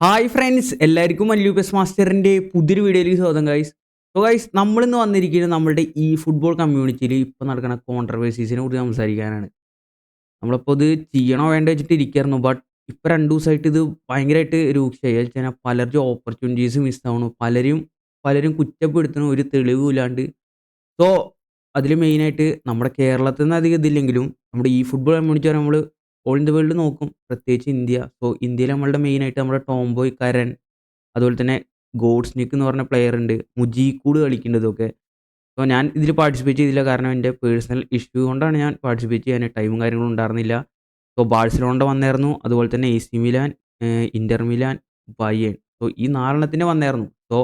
Hi friends എല്ലാവർക്കും Mallu pes മാസ്റ്ററിന്റെ പുതിയൊരു വീഡിയോയിലേക്ക് സ്വാഗതം ഗൈസ് സോ ഗൈസ് നമ്മളിന്ന് വന്നിരിക്കുന്നത് നമ്മുടെ ഈ ഫുട്ബോൾ കമ്മ്യൂണിറ്റിയിൽ ഇപ്പോൾ നടക്കുന്ന കോൺട്രവേഴ്സീസിനെ കുറിച്ച് സംസാരിക്കാനാണ്. നമ്മളിപ്പോൾ ഇത് ചെയ്യണോ വേണ്ട വെച്ചിട്ട് ഇരിക്കായിരുന്നു. ബട്ട് ഇപ്പോൾ രണ്ട് ദിവസമായിട്ട് ഇത് ഭയങ്കരമായിട്ട് രൂക്ഷമായി വെച്ചാൽ പലർക്കും ഓപ്പർച്യൂണിറ്റീസ് മിസ്സാവണു പലരും പലരും കുറ്റപ്പെടുത്തണു ഒരു തെളിവില്ലാണ്ട് സോ അതിൽ മെയിനായിട്ട് നമ്മുടെ കേരളത്തിൽ നിന്ന് അധികം ഇതില്ലെങ്കിലും നമ്മുടെ ഈ ഫുട്ബോൾ കമ്മ്യൂണിറ്റി നമ്മൾ ഓൾ ഇൻ ദ വേൾഡ് നോക്കും. പ്രത്യേകിച്ച് ഇന്ത്യ. സോ ഇന്ത്യയിൽ നമ്മളുടെ മെയിനായിട്ട് നമ്മുടെ ടോംബോയ് കരൺ അതുപോലെ തന്നെ ഗോഡ്സ്നിക്ക് എന്ന് പറഞ്ഞ പ്ലെയർ ഉണ്ട്. മുജീക്കൂട് കളിക്കേണ്ടതൊക്കെ സോ ഞാൻ ഇതിൽ പാർട്ടിസിപ്പേറ്റ് ചെയ്തില്ല. കാരണം എന്റെ പേഴ്സണൽ ഇഷ്യൂ കൊണ്ടാണ് ഞാൻ പാർട്ടിസിപ്പേറ്റ് ചെയ്യാൻ. ടൈമും കാര്യങ്ങളും ഉണ്ടായിരുന്നില്ല. സോ ബാഴ്സലോണ്ട വന്നായിരുന്നു. അതുപോലെ തന്നെ A C Milan Inter Milan Bayern so ഈ നാലെണ്ണത്തിന്റെ വന്നായിരുന്നു. സോ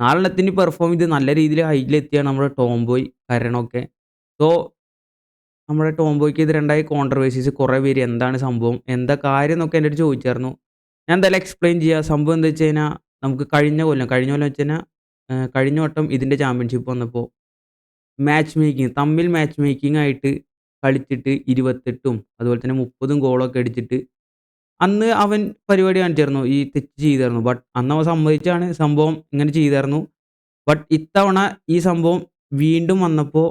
നാലെണ്ണത്തിന് പെർഫോം ചെയ്ത് നല്ല രീതിയിൽ ഹൈറ്റിലെത്തിയാണ് നമ്മുടെ ടോംബോയ് കരണൊക്കെ സോ നമ്മുടെ ടോംബോയ്ക്ക് എതിരുണ്ടായ കോൺട്രവേഴ്സീസ് കുറേ പേര് എന്താണ് സംഭവം? എന്താ കാര്യം എന്നൊക്കെ എന്റെ അടുത്ത് ചോദിച്ചായിരുന്നു. ഞാൻ എന്തായാലും എക്സ്പ്ലെയിൻ ചെയ്യുക സംഭവം എന്താ വെച്ച് കഴിഞ്ഞാൽ നമുക്ക് കഴിഞ്ഞ കൊല്ലം കഴിഞ്ഞ കൊല്ലം വെച്ച് കഴിഞ്ഞാൽ കഴിഞ്ഞ വട്ടം ഇതിന്റെ ചാമ്പ്യൻഷിപ്പ് വന്നപ്പോൾ മാച്ച് മേക്കിംഗ് തമ്മിൽ മാച്ച് മേക്കിംഗ് ആയിട്ട് കളിച്ചിട്ട് ഇരുപത്തെട്ടും അതുപോലെ തന്നെ മുപ്പതും ഗോളൊക്കെ അടിച്ചിട്ട് അന്ന് അവൻ പരിപാടി കാണിച്ചായിരുന്നു. ഈ തെറ്റ് ചെയ്തായിരുന്നു. ബട്ട് അന്ന് അവൻ സമ്മതിച്ചാണ് സംഭവം ഇങ്ങനെ ചെയ്തായിരുന്നു. ബട്ട് ഇത്തവണ ഈ സംഭവം വീണ്ടും വന്നപ്പോൾ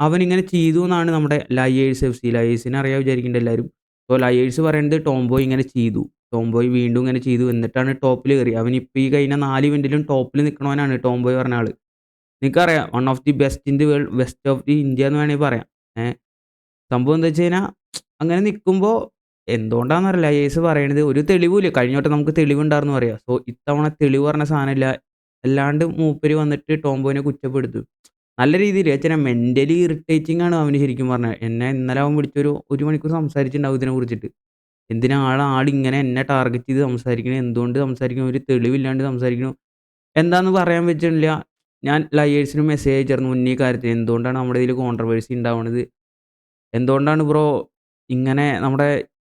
അവൻ ഇങ്ങനെ ചെയ്തു എന്നാണ് നമ്മുടെ ലയേഴ്സ് എഫ് സി ലയേഴ്സിനെ അറിയാൻ വിചാരിക്കേണ്ട എല്ലാവരും. അപ്പോൾ ലയേഴ്സ് പറയുന്നത് ടോംബോയ് ഇങ്ങനെ ചെയ്തു. ടോംബോയ് വീണ്ടും ഇങ്ങനെ ചെയ്തു. എന്നിട്ടാണ് ടോപ്പിൽ കയറി അവൻ ഇപ്പം ഈ കഴിഞ്ഞ നാല് ഇവന്റിലും ടോപ്പിൽ നിൽക്കണവനാണ് ടോംബോയ് പറഞ്ഞ ആൾ നിനക്കറിയാം one of the best in the world best of the India എന്ന് വേണമെങ്കിൽ പറയാം. ഏഹ് സംഭവം എന്താ വെച്ച് കഴിഞ്ഞാൽ അങ്ങനെ നിൽക്കുമ്പോൾ എന്തുകൊണ്ടാണെന്നറിയില്ല ലയേഴ്സ് പറയണത് ഒരു തെളിവില്ല. കഴിഞ്ഞ വട്ടം നമുക്ക് തെളിവുണ്ടായിരുന്നു പറയാം. സോ ഇത്തവണ തെളിവ് പറഞ്ഞ സാധനമില്ല. അല്ലാണ്ട് മൂപ്പര് വന്നിട്ട് ടോംബോയിനെ കുറ്റപ്പെടുത്തു. നല്ല രീതിയിൽ. വെച്ചാൽ മെന്റലി ഇറിറ്റേറ്റിംഗ് ആണ് അവന് ശരിക്കും പറഞ്ഞാൽ. എന്നെ ഇന്നലെ അവൻ വിളിച്ചൊരു ഒരു മണിക്കൂർ സംസാരിച്ചിട്ടുണ്ടാവും ഇതിനെ കുറിച്ചിട്ട്. എന്തിനാ ആൾ ആളിങ്ങനെ എന്നെ ടാർഗറ്റ് ചെയ്ത് സംസാരിക്കണം? എന്തുകൊണ്ട് സംസാരിക്കണം? ഒരു തെളിവില്ലാണ്ട് സംസാരിക്കണം. എന്താന്ന് പറയാൻ വെച്ചിട്ടില്ല ഞാൻ ലയേഴ്സിന് മെസ്സേജ് അയച്ചിരുന്നു മുന്നേ കാര്യത്തിൽ. എന്തുകൊണ്ടാണ് നമ്മുടെ ഇതിൽ കോൺട്രവേഴ്സി ഉണ്ടാവുന്നത് എന്തുകൊണ്ടാണ് ബ്രോ ഇങ്ങനെ നമ്മുടെ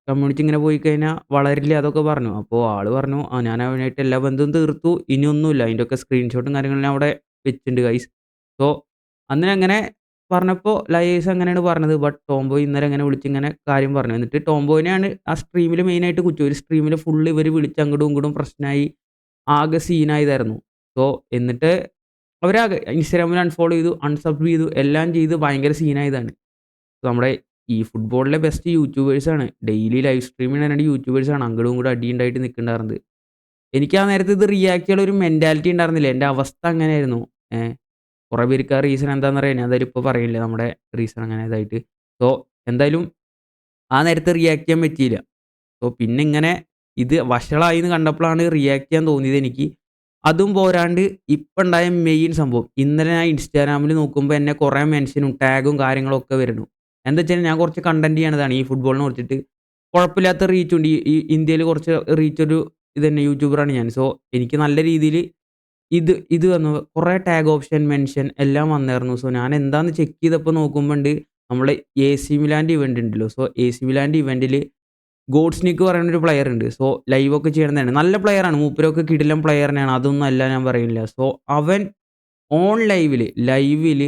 കമ്മ്യൂണിറ്റി ഇങ്ങനെ പോയി കഴിഞ്ഞാൽ വളരില്ല അതൊക്കെ പറഞ്ഞു. അപ്പോൾ ആൾ പറഞ്ഞു ആ ഞാൻ അവനായിട്ട് എല്ലാ ബന്ധവും തീർത്തു. ഇനിയൊന്നുമില്ല. അതിന്റെയൊക്കെ സ്ക്രീൻഷോട്ടും കാര്യങ്ങളും അവിടെ വെച്ചിട്ടുണ്ട് ഗൈസ് സോ അന്ന് അങ്ങനെ പറഞ്ഞപ്പോൾ ലയേഴ്സ് അങ്ങനെയാണ് പറഞ്ഞത്. ബട്ട് ടോംബോയ് ഇന്നലെ ഇങ്ങനെ വിളിച്ച് ഇങ്ങനെ കാര്യം പറഞ്ഞു. എന്നിട്ട് ടോംബോയിനെയാണ് ആ സ്ട്രീമിൽ മെയിനായിട്ട് കുറ്റം. ഒരു സ്ട്രീമിൽ ഫുള്ള് ഇവർ വിളിച്ച് അങ്ങോട്ടും ഇങ്ങോട്ടും പ്രശ്നമായി ആകെ സീനായതായിരുന്നു സോ എന്നിട്ട് അവരാകെ ഇൻസ്റ്റാഗ്രാമിൽ അൺഫോളോ ചെയ്തു അൺസബ് ചെയ്തു എല്ലാം ചെയ്ത് ഭയങ്കര സീനായതാണ് നമ്മുടെ ഈ ഫുട്ബോളിലെ ബെസ്റ്റ് യൂട്യൂബേഴ്സാണ് ഡെയിലി ലൈവ് സ്ട്രീമിങ് രണ്ട് യൂട്യൂബേഴ്സാണ് അങ്ങോട്ടും ഇങ്ങോട്ടും അടിയുണ്ടായിട്ട് നിൽക്കുന്നുണ്ടായിരുന്നത്. എനിക്ക് ആ നേരത്തെ ഇത് റിയാക്ട് ചെയ്യാനുള്ള ഒരു മെന്റാലിറ്റി ഉണ്ടായിരുന്നില്ല. എന്റെ അവസ്ഥ അങ്ങനെയായിരുന്നു. ഏഹ് കുറേ പേർക്ക് ആ റീസൺ എന്താണെന്ന് അറിയാം ഞാൻ എന്തായാലും ഇപ്പോൾ പറയില്ല നമ്മുടെ റീസൺ അങ്ങനെ ഇതായിട്ട്. സോ എന്തായാലും ആ നേരത്തെ റിയാക്ട് ചെയ്യാൻ പറ്റിയില്ല. സോ പിന്നെ ഇങ്ങനെ ഇത് വഷളായി എന്ന് കണ്ടപ്പോഴാണ് റിയാക്ട് ചെയ്യാൻ തോന്നിയത് എനിക്ക്. അതും പോരാണ്ട് ഇപ്പം ഉണ്ടായ മെയിൻ സംഭവം. ഇന്നലെ ഞാൻ ഇൻസ്റ്റാഗ്രാമിൽ നോക്കുമ്പോൾ എന്നെ കുറേ മെൻഷനും ടാഗും കാര്യങ്ങളൊക്കെ വരുന്നു. എന്താ വെച്ചാൽ ഞാൻ കുറച്ച് കണ്ടന്റ് ചെയ്യണതാണ്. ഈ ഫുട്ബോളിനെ കുറിച്ചിട്ട് കുഴപ്പമില്ലാത്ത റീച്ചുണ്ട് ഈ ഇന്ത്യയിൽ കുറച്ച് റീച്ചൊരു ഇത് തന്നെ യൂട്യൂബറാണ് ഞാൻ. സോ എനിക്ക് നല്ല രീതിയിൽ ഇത് ഇത് വന്നു. കുറേ ടാഗ് ഓപ്ഷൻ മെൻഷൻ എല്ലാം വന്നായിരുന്നു. സോ ഞാൻ എന്താന്ന് ചെക്ക് ചെയ്തപ്പോൾ നോക്കുമ്പോൾ ഉണ്ട് നമ്മളെ എ സി മിലാന്റെ ഇവന്റ് ഉണ്ടല്ലോ സോ എ സി മിലാന്റെ ഇവന്റിൽ ഗോഡ്സ്നിക്ക് പറയുന്ന ഒരു പ്ലെയർ ഉണ്ട് സോ ലൈവ് ഒക്കെ ചെയ്യണതാണ് നല്ല പ്ലെയറാണ് മൂപ്പരൊക്കെ കിടിലം പ്ലെയറിനെയാണ് അതൊന്നും അല്ല ഞാൻ പറയുന്നില്ല. സോ അവൻ ഓൺ ലൈവിൽ ലൈവിൽ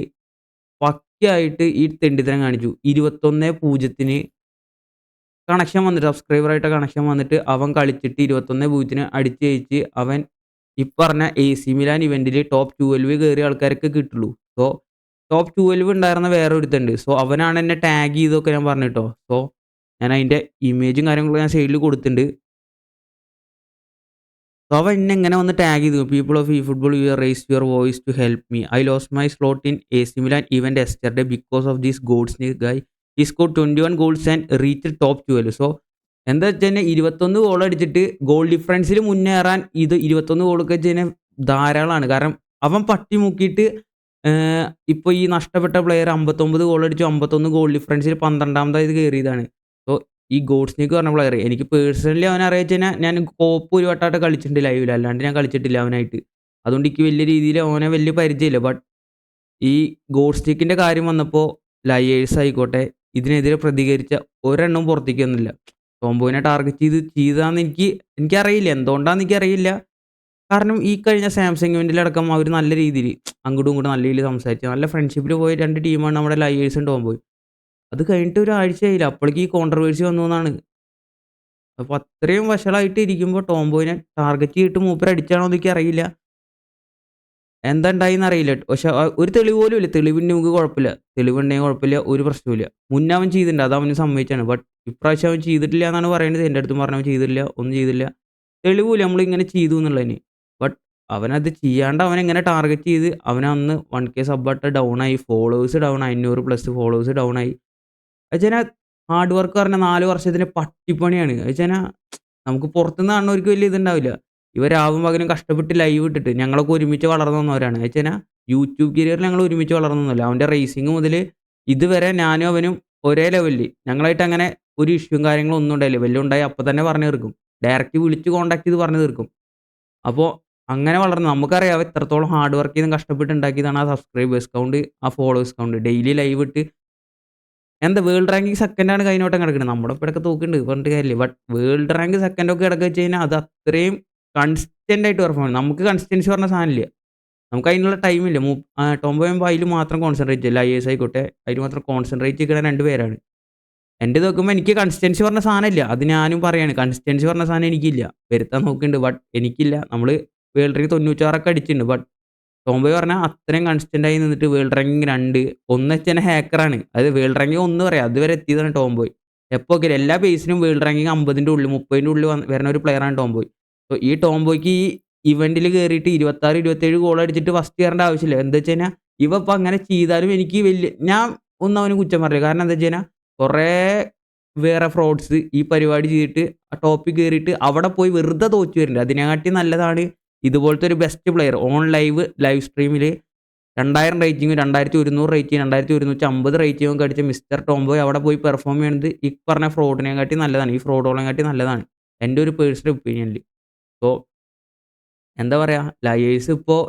പക്കയായിട്ട് ഈ തെണ്ടിത്തരം കാണിച്ചു. ഇരുപത്തൊന്ന് പൂജ്യത്തിന് കണക്ഷൻ വന്നിട്ട് സബ്സ്ക്രൈബറായിട്ട് കണക്ഷൻ വന്നിട്ട് അവൻ കളിച്ചിട്ട് ഇരുപത്തൊന്ന് പൂജ്യത്തിന് അടിച്ച് ജയിച്ച് അവൻ ഈ പറഞ്ഞ എ സി മിലാൻ ഇവന്റിൽ ടോപ്പ് ട്വൽവ് കയറിയ ആൾക്കാരൊക്കെ കിട്ടുള്ളൂ. സോ ടോപ്പ് ട്വൽവ് ഉണ്ടായിരുന്ന വേറെ ഒരുത്തുണ്ട് സോ അവനാണ് എന്നെ ടാഗ് ചെയ്തൊക്കെ ഞാൻ പറഞ്ഞിട്ടോ സോ ഞാൻ അതിന്റെ ഇമേജും കാര്യങ്ങളൊക്കെ ഞാൻ സൈഡിൽ കൊടുത്തിട്ടുണ്ട്. സോ അവൻ എന്നെ എങ്ങനെ വന്ന് ടാഗ് ചെയ്തു. പീപ്പിൾ ഓഫ് ഈ football you raise your voice to help me I lose my slot in A C Milan event yesterday because of these goals guy he score twenty one goals and reach top twelve so എന്താ വെച്ച് കഴിഞ്ഞാൽ ഇരുപത്തൊന്ന് goal അടിച്ചിട്ട് goal ഡിഫറൻസിൽ മുന്നേറാൻ ഇത് ഇരുപത്തൊന്ന് ഗോളൊക്കെ വെച്ച് കഴിഞ്ഞാൽ ധാരാളമാണ് കാരണം അവൻ പട്ടി മുക്കിയിട്ട് ഇപ്പോൾ ഈ നഷ്ടപ്പെട്ട പ്ലെയർ അമ്പത്തൊമ്പത് ഗോൾ അടിച്ചു അമ്പത്തൊന്ന് ഗോൾ ഡിഫറൻസിൽ പന്ത്രണ്ടാമതായത് കയറിയതാണ് സോ ഈ ഗോഡ്സിനേക്ക് പറഞ്ഞ പ്ലെയർ എനിക്ക് പേഴ്സണലി അവനെ അറിയിച്ചു കഴിഞ്ഞാൽ ഞാൻ കോപ്പ് ഒരു വട്ടമായിട്ട് കളിച്ചിട്ടുണ്ട് ലൈവിൽ അല്ലാണ്ട് ഞാൻ കളിച്ചിട്ടില്ല അവനായിട്ട്. അതുകൊണ്ട് എനിക്ക് വലിയ രീതിയിൽ അവനെ വലിയ പരിചയമില്ല. ബട്ട് ഈ ഗോഡ്സ്റ്റിക്കിന്റെ കാര്യം വന്നപ്പോൾ ലയേഴ്സ് ആയിക്കോട്ടെ ഇതിനെതിരെ പ്രതികരിച്ച ഒരെണ്ണം പുറത്തേക്ക് വന്നില്ല ടോംബോയിനെ ടാർഗറ്റ് ചെയ്ത് ചെയ്താന്ന് എനിക്ക് എനിക്കറിയില്ല എന്തുകൊണ്ടാന്ന് എനിക്കറിയില്ല കാരണം ഈ കഴിഞ്ഞ സാംസങ് ഇവന്റിലടക്കം അവർ നല്ല രീതിയിൽ അങ്ങോട്ടും ഇങ്ങോട്ടും നല്ല രീതിയിൽ സംസാരിച്ചു നല്ല ഫ്രണ്ട്ഷിപ്പിൽ പോയ രണ്ട് ടീമാണ് നമ്മുടെ ലയേഴ്സും ടോംബോയ് അത് കഴിഞ്ഞിട്ട് ഒരു ആഴ്ചയായില്ല അപ്പോഴേക്ക് ഈ കോൺട്രവേഴ്സി വന്നു എന്നാണ് അപ്പോൾ അത്രയും വഷളായിട്ട് ഇരിക്കുമ്പോൾ ടോംബോയിനെ ടാർഗറ്റ് ചെയ്തിട്ട് മൂപ്പർ അടിച്ചാണോ എന്ന് അറിയില്ല എന്താ ഉണ്ടായിന്ന് അറിയില്ല. പക്ഷെ ഒരു തെളിവ് പോലും ഇല്ല. തെളിവിന്റെ നമുക്ക് കുഴപ്പമില്ല. തെളിവുണ്ടെങ്കിൽ കുഴപ്പമില്ല. ഒരു പ്രശ്നവുമില്ല. മുന്നേ അവൻ ചെയ്തിട്ടുണ്ട്. അത് അവന് സമ്മതിച്ചാണ്. ബട്ട് ഇപ്രാവശ്യം അവൻ ചെയ്തിട്ടില്ല എന്നാണ് പറയുന്നത്. എന്റെ അടുത്തും പറഞ്ഞു അവൻ ചെയ്തിട്ടില്ല. ഒന്നും ചെയ്തില്ല. തെളിവുമില്ല നമ്മളിങ്ങനെ ചെയ്തു എന്നുള്ളതിന്. ബട്ട് അവനത് ചെയ്യാണ്ട് അവനെങ്ങനെ ടാർഗറ്റ് ചെയ്ത് അവനന്ന് വൺ കെ സബ്ബട്ട് ഡൗൺ ആയി. ഫോളോവേഴ്സ് ഡൗൺ ആയി. 500 പ്ലസ് ഫോളോവേഴ്സ് ഡൗൺ ആയി. എന്നുവെച്ചാൽ ഹാർഡ് വർക്ക് പറഞ്ഞ നാല് വർഷത്തിന് പട്ടിപ്പണിയാണ്. എന്നുവെച്ചാൽ നമുക്ക് പുറത്തുനിന്ന് കാണുന്നവർക്ക് വലിയ ഇതുണ്ടാവില്ല. ഇവരാവും പകലും കഷ്ടപ്പെട്ട് ലൈവ് ഇട്ടിട്ട് ഞങ്ങളൊക്കെ ഒരുമിച്ച് വളർന്നു വന്നവരാണ്. അച്ഛന യൂട്യൂബ് കരിയറിൽ ഞങ്ങൾ ഒരുമിച്ച് വളർന്നൊന്നുമല്ല. അവന്റെ റേസിംഗ് മുതൽ ഇതുവരെ ഞാനും അവനും ഒരേ ലെവലിൽ ഞങ്ങളായിട്ട് അങ്ങനെ ഒരു ഇഷ്യൂവും കാര്യങ്ങളും ഒന്നും ഉണ്ടായില്ല. വല്ലതും ഉണ്ടായി അപ്പോൾ തന്നെ പറഞ്ഞു തീർക്കും. ഡയറക്റ്റ് വിളിച്ച് കോൺടാക്ട് ചെയ്ത് പറഞ്ഞു തീർക്കും. അപ്പോൾ അങ്ങനെ വളർന്നു. നമുക്കറിയാം എത്രത്തോളം ഹാർഡ് വർക്ക് ചെയ്തും കഷ്ടപ്പെട്ട് ഉണ്ടാക്കിയതാണ് ആ സബ്സ്ക്രൈബേഴ്സ് കൗണ്ട്, ആ ഫോളോവേഴ്സ് കൗണ്ട്. ഡെയിലി ലൈവ് ഇട്ട് എന്താ വേൾഡ് റാങ്കിങ് സെക്കൻഡാണ് കഴിഞ്ഞോട്ടം കിടക്കുന്നത്. നമ്മുടെ ഇപ്പോഴൊക്കെ തോക്കുന്നുണ്ട് പറഞ്ഞിട്ട് കാര്യമില്ല. ബട്ട് വേൾഡ് റാങ്ക് സെക്കൻഡൊക്കെ കിടക്കുക വെച്ച് കഴിഞ്ഞാൽ അത് അത്രയും കൺസിസ്റ്റന്റ് ആയിട്ട് പെർഫോം ചെയ്യും. നമുക്ക് കൺസിസ്റ്റൻസി പറഞ്ഞ സാധനമില്ല. നമുക്ക് അതിനുള്ള ടൈമില്ല. മൂ ടോംബോ ആകുമ്പോൾ അതിൽ മാത്രം കോൺസെൻട്രേറ്റ് ചെയ്യില്ല. ഐ എസ് ആയിക്കോട്ടെ അതിൽ മാത്രം കോൺസെൻട്രേറ്റ് ചെയ്യുന്ന രണ്ട് പേരാണ്. എന്റെ നോക്കുമ്പോൾ എനിക്ക് കൺസിസ്റ്റൻസി പറഞ്ഞ സാധനമില്ല. അത് ഞാനും പറയാണ്. കൺസിസ്റ്റൻസി പറഞ്ഞ സാധനം എനിക്കില്ല. വരുത്താൻ നോക്കുന്നുണ്ട്. ബട്ട് എനിക്കില്ല. നമ്മൾ വേൾഡ് റാങ്ക് 96 അടിച്ചിട്ടുണ്ട്. ബട്ട് ടോംബോയ് പറഞ്ഞാൽ അത്രയും കൺസിസ്റ്റന്റ് ആയി നിന്നിട്ട് വേൾഡ് റാങ്കിങ് രണ്ട് ഒന്ന് വെച്ചാൽ ഹാക്കറാണ്. അത് വേൾഡ് റാങ്കിങ് ഒന്ന് പറയാം. അതുവരെ എത്തിയതാണ് ടോംബോയ്. എപ്പോൾ ഒക്കെ എല്ലാ പേസിനും വേൾഡ് റാങ്കിങ് 50ന്റെ ഉള്ളിൽ 30ന്റെ ഉള്ളിൽ വരുന്ന ഒരു പ്ലെയറാണ് ടോംബോയ്. സോ ഈ ടോംബോയ്ക്ക് ഈ ഇവന്റിൽ കയറിയിട്ട് 26, 27 ഗോൾ അടിച്ചിട്ട് ഫസ്റ്റ് കയറേണ്ട ആവശ്യമില്ല. എന്താ വെച്ച് കഴിഞ്ഞാൽ ഇവ ഇപ്പം അങ്ങനെ ചെയ്താലും എനിക്ക് വലിയ ഞാൻ ഒന്നും അവന് കുറ്റം പറയില്ല. കാരണം എന്താ വെച്ച് കഴിഞ്ഞാൽ കുറേ വേറെ ഫ്രോഡ്സ് ഈ പരിപാടി ചെയ്തിട്ട് ആ ടോപ്പിൽ കയറിയിട്ട് അവിടെ പോയി വെറുതെ തോറ്റു വരുന്നുണ്ട്. അതിനെക്കാട്ടി നല്ലതാണ് ഇതുപോലത്തെ ഒരു best player on live live സ്ട്രീമിൽ 2000 റേറ്റിംഗും 2100 റേറ്റിംഗ് 2150 റേറ്റിംഗും ഒക്കെ അടിച്ച മിസ്റ്റർ ടോംബോയ് അവിടെ പോയി പെർഫോം ചെയ്യുന്നത് ഈ പറഞ്ഞ ഫ്രോഡിനെക്കാട്ടി നല്ലതാണ്. ഈ ഫ്രോഡുകളെക്കാട്ടി നല്ലതാണ്. എന്റെ ഒരു പേഴ്സണൽ ഒപ്പീനിയനിൽ. സോ എന്താ പറയുക ലയേഴ്സ് ഇപ്പോൾ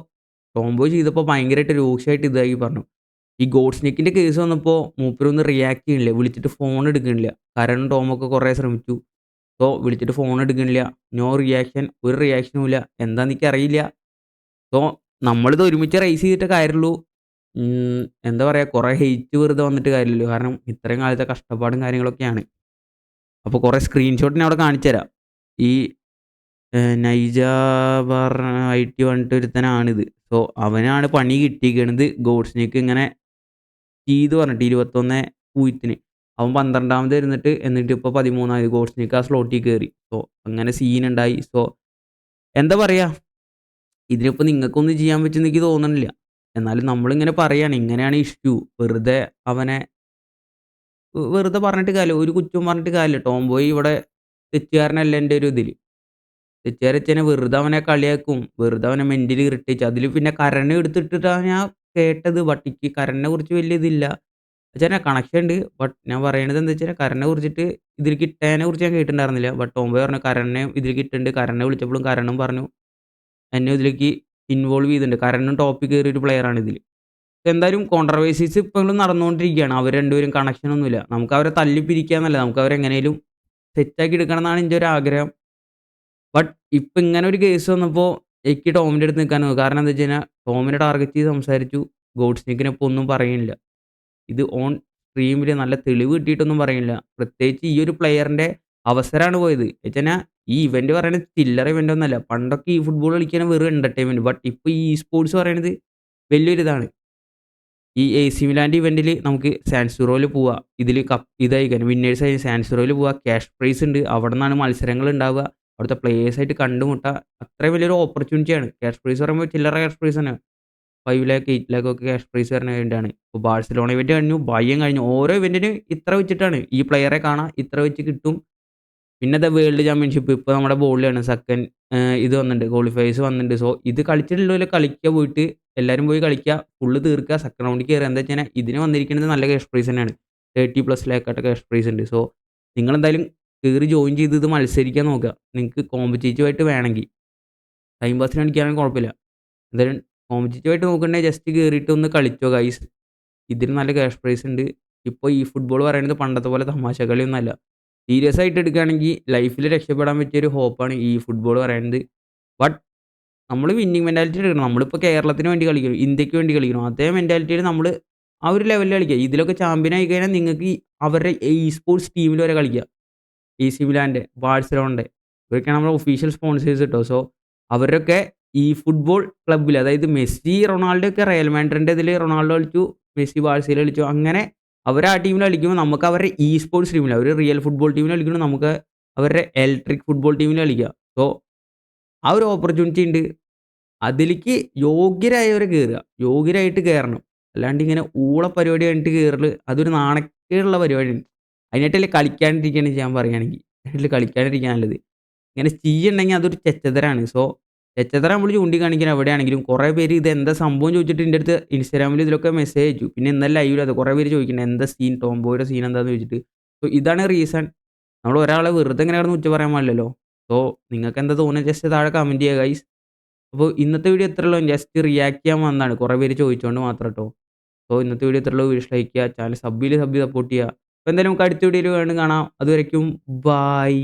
ടോംബോയ് ചെയ്തപ്പോൾ ഭയങ്കരമായിട്ട് രൂക്ഷമായിട്ട് ഇതായി പറഞ്ഞു. ഈ ഗോഡ്സ്നിക്കിന്റെ കേസ് വന്നപ്പോൾ മൂപ്പരൊന്നും റിയാക്ട് ചെയ്യണില്ല. വിളിച്ചിട്ട് ഫോൺ എടുക്കണില്ല. കരൺ ടോമൊക്കെ കുറേ ശ്രമിച്ചു. സോ വിളിച്ചിട്ട് ഫോൺ എടുക്കണില്ല. No reaction. ഒരു റിയാക്ഷനും ഇല്ല. എന്താന്ന് എനിക്കറിയില്ല. സോ നമ്മളിത് ഒരുമിച്ച് റേസ് ചെയ്തിട്ട് കാര്യമുള്ളൂ. എന്താ പറയുക കുറേ ഹെയ്റ്റ് വെറുതെ വന്നിട്ട് കാര്യമില്ലല്ലോ. കാരണം ഇത്രയും കാലത്തെ കഷ്ടപ്പാടും കാര്യങ്ങളൊക്കെയാണ്. അപ്പോൾ കുറേ സ്ക്രീൻഷോട്ട് ഞാൻ അവിടെ കാണിച്ചു തരാം. ഈ നൈജ പറഞ്ഞ ടി വന്നിട്ട് ഒരുത്തനാണിത്. സോ അവനാണ് പണി കിട്ടിയിരിക്കണത് ഗോഡ്സിനേക്ക് ഇങ്ങനെ ചെയ്ത് പറഞ്ഞിട്ട് 21 അവൻ 12ാമത് ഇരുന്നിട്ട് എന്നിട്ട് ഇപ്പോൾ 13ാമത് ഗോഡ്സ്നിക്ക് ആ സ്ലോട്ടിൽ കയറി. സോ അങ്ങനെ സീൻ ഉണ്ടായി സോ എന്താ പറയുക ഇതിനിപ്പോൾ നിങ്ങൾക്കൊന്നും ചെയ്യാൻ പറ്റുമെന്ന് എനിക്ക് തോന്നണില്ല. എന്നാലും നമ്മളിങ്ങനെ പറയുകയാണ് ഇങ്ങനെയാണ് ഇഷ്യൂ. വെറുതെ അവനെ വെറുതെ പറഞ്ഞിട്ട് കാര്യമില്ല. ഒരു കുറ്റവും പറഞ്ഞിട്ട് കാര്യമില്ല. ടോംബോയ് ഇവിടെ തെറ്റുകാരനല്ല എന്റെ ഒരു ഇതിൽ. തെറ്റുകാരൻ വെച്ച് വെറുതെ അവനെ കളിയാക്കും. വെറുതെ അവനെ മെന്റലി ഇറിറ്റേറ്റ് അതിൽ പിന്നെ കരണ് എടുത്തിട്ടിട്ടാണ് ഞാൻ കേട്ടത്. ബട്ട് എനിക്ക് കുറിച്ച് വലിയ ഇതില്ല. വെച്ചാൽ കണക്ഷൻ ഉണ്ട്. ബട്ട് ഞാൻ പറയണത് എന്താ വെച്ചാൽ കരണിനെ കുറിച്ചിട്ട് ഇതിൽ കിട്ടാനെ കുറിച്ച് ഞാൻ കേട്ടിട്ടുണ്ടായിരുന്നില്ല. ബട്ട് ഓമ്പ പറഞ്ഞു കരണിനെ ഇതിൽ കിട്ടുന്നുണ്ട് കരണിനെ വിളിച്ചപ്പോഴും കരണും പറഞ്ഞു എന്നെ ഇതിലേക്ക് ഇൻവോൾവ് ചെയ്തിട്ടുണ്ട്. കരണും ടോപ്പിക് കയറിയ ഒരു പ്ലെയറാണ് ഇതിൽ. എന്തായാലും കോൺട്രവേഴ്സീസ് ഇപ്പോഴും നടന്നുകൊണ്ടിരിക്കുകയാണ്. അവർ രണ്ടുപേരും കണക്ഷൻ ഒന്നുമില്ല. നമുക്ക് അവരെ തല്ലിപ്പിരിക്കുക എന്നല്ല. നമുക്ക് അവരെ എങ്ങനെയും സെറ്റാക്കി എടുക്കണം എന്നാണ് എന്റെ ഒരു ആഗ്രഹം. ബട്ട് ഇപ്പം ഇങ്ങനെ ഒരു കേസ് വന്നപ്പോൾ എനിക്ക് ടോമിന്റെ അടുത്ത് നിൽക്കാൻ കാരണം എന്താ വെച്ച് കഴിഞ്ഞാൽ ടോമിനെ ടാർഗറ്റ് ചെയ്ത് സംസാരിച്ചു. ഗോഡ്സ്നിക്കിനെ ഇപ്പോൾ ഒന്നും പറയുന്നില്ല. ഇത് ഓൺ സ്ട്രീമിൽ നല്ല തെളിവ് കിട്ടിയിട്ടൊന്നും പറയുന്നില്ല. പ്രത്യേകിച്ച് ഈ ഒരു പ്ലെയറിന്റെ അവസരമാണ് പോയത്. വെച്ചാൽ ഈ ഇവന്റ് പറയുന്നത് ചില്ലറ ഇവന്റ് ഒന്നല്ല. പണ്ടൊക്കെ ഈ ഫുട്ബോൾ കളിക്കാൻ വെറും എന്റർടൈൻമെന്റ് ബട്ട് ഇപ്പോൾ ഈ സ്പോർട്സ് പറയുന്നത് വലിയൊരിതാണ് ഈ എ സി മിലാന്റെ ഇവന്റിൽ നമുക്ക് സാൻസുറോയിൽ പോവാം. ഇതിൽ കപ്പ് ഇതായിരിക്കാൻ വിന്നേഴ്സ് ആയി സാൻസുറോയിൽ പോവാം. ക്യാഷ് പ്രൈസ് ഉണ്ട്. അവിടെ നിന്നാണ് മത്സരങ്ങൾ ഉണ്ടാവുക. അവിടുത്തെ പ്ലേയേഴ്സായിട്ട് കണ്ടുമുട്ടുക. അത്രയും വലിയൊരു ഓപ്പർച്യൂണിറ്റിയാണ്. ക്യാഷ് പ്രൈസ് പറയുമ്പോൾ ചില്ലറ ക്യാഷ് പ്രൈസ് തന്നെ. 5 ലാക്ക് എയ്റ്റ് ലാക്ക് ഒക്കെ ക്യാഷ് പ്രൈസ് വരുന്ന ഇവന്റാണ് ഇപ്പോൾ ബാഴ്സലോണ ഇവന്റ് കഴിഞ്ഞു. ബയ്യം കഴിഞ്ഞു. ഓരോ ഇവന്റിനും ഇത്ര വെച്ചിട്ടാണ്. ഈ പ്ലെയറെ കാണാം. ഇത്ര വെച്ച് കിട്ടും. പിന്നെ ദ വേൾഡ് ചാമ്പ്യൻഷിപ്പ് ഇപ്പോൾ നമ്മുടെ ബോളിലാണ് സെക്കൻഡ് ഇത് വന്നിട്ടുണ്ട്. ക്വാളിഫയേഴ്സ് വന്നിട്ടുണ്ട്. സോ ഇത് കളിച്ചിട്ടുള്ളവർ കളിക്കുക പോയിട്ട് എല്ലാവരും പോയി കളിക്കുക. ഫുള്ള് തീർക്കുക. സെക്കൻഡ് റൗണ്ടിൽ കയറുക. എന്താ വെച്ചാൽ ഇതിന് വന്നിരിക്കുന്നത് നല്ല ക്യാഷ് പ്രൈസ് തന്നെയാണ്. 30 പ്ലസ് ലാക്കായിട്ട് ക്യാഷ് പ്രൈസ് ഉണ്ട്. സോ നിങ്ങളെന്തായാലും കയറി ജോയിൻ ചെയ്ത് ഇത് മത്സരിക്കാൻ നോക്കുക. നിങ്ങൾക്ക് കോമ്പറ്റീറ്റീവ് ആയിട്ട് വേണമെങ്കിൽ. ടൈം പാസിന് കളിക്കുകയാണെങ്കിൽ കുഴപ്പമില്ല. എന്തായാലും കോമ്പറ്റീറ്റീവ് ആയിട്ട് നോക്കുന്നുണ്ടെങ്കിൽ ജസ്റ്റ് കയറിയിട്ട് ഒന്ന് കളിച്ചോ ഗൈസ്. ഇതിന് നല്ല ക്യാഷ് പ്രൈസ് ഉണ്ട്. ഇപ്പോൾ ഈ ഫുട്ബോൾ പറയുന്നത് പണ്ടത്തെ പോലെ തമാശ കളിയൊന്നുമല്ല. സീരിയസ് ആയിട്ട് എടുക്കുകയാണെങ്കിൽ ലൈഫിൽ രക്ഷപ്പെടാൻ പറ്റിയ ഒരു ഹോപ്പാണ് ഈ ഫുട്ബോൾ പറയുന്നത്. ബട്ട് നമ്മൾ വിന്നിങ് മെന്റാലിറ്റി എടുക്കണം. നമ്മളിപ്പോൾ കേരളത്തിന് വേണ്ടി കളിക്കണം. ഇന്ത്യയ്ക്ക് വേണ്ടി കളിക്കണം. അതേ മെന്റാലിറ്റിയിൽ നമ്മൾ ആ ഒരു ലെവലിൽ കളിക്കുക. ഇതിലൊക്കെ ചാമ്പ്യൻ ആയി കഴിഞ്ഞാൽ നിങ്ങൾക്ക് അവരുടെ ഈ സ്പോർട്സ് ടീമിൽ വരെ കളിക്കുക. എ സി മിലാന്റെ ബാഴ്സലോണിന്റെ ഇവരൊക്കെയാണ് നമ്മുടെ ഒഫീഷ്യൽ സ്പോൺസേഴ്സ് കേട്ടോ സോ അവരൊക്കെ ഈ ഫുട്ബോൾ ക്ലബ്ബിൽ അതായത് മെസ്സി റൊണാൾഡോ ഒക്കെ റയൽ മാൻഡ്രിന്റെ ഇതിൽ റൊണാൾഡോ കളിച്ചു മെസ്സി ബാഴ്സയിൽ കളിച്ചു അങ്ങനെ അവർ ആ ടീമിൽ കളിക്കുമ്പോൾ നമുക്ക് അവരുടെ ഇ സ്പോർട്സ് ടീമിൽ അവർ റിയൽ ഫുട്ബോൾ ടീമിൽ കളിക്കുമ്പോൾ നമുക്ക് അവരുടെ ഇലക്ട്രിക് ഫുട്ബോൾ ടീമിൽ കളിക്കാം. സോ ആ ഒരു ഓപ്പർച്യൂണിറ്റി ഉണ്ട്. അതിലേക്ക് യോഗ്യരായവരെ കയറുക യോഗ്യരായിട്ട് കയറണം അല്ലാണ്ട് ഇങ്ങനെ ഊള പരിപാടി കഴിഞ്ഞിട്ട് കയറൽ അതൊരു നാണക്കേടുള്ള പരിപാടിയാണ്. അതിനായിട്ടല്ലേ കളിക്കാണ്ടിരിക്കുകയാണ് ഞാൻ പറയുകയാണെങ്കിൽ. അതിനായിട്ടല്ലേ കളിക്കാണ്ടിരിക്കാൻ നല്ലത്. ഇങ്ങനെ ചെയ്യുന്നുണ്ടെങ്കിൽ അതൊരു ചെച്ചതരാണ്. സോ ചെച്ചതര നമ്മൾ ചൂണ്ടിക്കാണിക്കാൻ എവിടെയാണെങ്കിലും കുറേ പേര് ഇത് എന്താ സംഭവം ചോദിച്ചിട്ട് എന്റെ അടുത്ത് ഇൻസ്റ്റാഗ്രാമിൽ ഇതിലൊക്കെ മെസ്സേജ് അയച്ചു. പിന്നെ ഇന്നലെ ലൈവിൽ അത് കുറേ പേര് ചോദിക്കുന്നത് എന്താ സീൻ ടോംബോയുടെ സീൻ എന്താന്ന് ചോദിച്ചിട്ട്. സോ ഇതാണ് റീസൺ നമ്മൾ ഒരാളെ വെറുതെ ഇങ്ങനെ കിടന്ന് ഉച്ച പറയാൻ പാടില്ലല്ലോ. സോ നിങ്ങൾക്ക് എന്താ തോന്നുന്നത് ജസ്റ്റ് താഴെ കമന്റ് ചെയ്യുക ഗൈസ് അപ്പോൾ ഇന്നത്തെ വീഡിയോ എത്രയുള്ളൂ ജസ്റ്റ് റിയാക്ട് ചെയ്യാൻ വന്നതാണ്. കുറേ പേര് ചോദിച്ചുകൊണ്ട് മാത്രം കേട്ടോ സോ ഇന്നത്തെ വീഡിയോ എത്രയുള്ളൂ വീഡിയോ ലൈക്ക് ചെയ്യുക. ചാനൽ സബ്ബിൽ സബ്ബി സപ്പോർട്ട് ചെയ്യുക. അപ്പോൾ എന്തായാലും നമുക്ക് അടുത്ത വീഡിയോയിൽ വേണം കാണാം. അതുവരയ്ക്കും ബായ്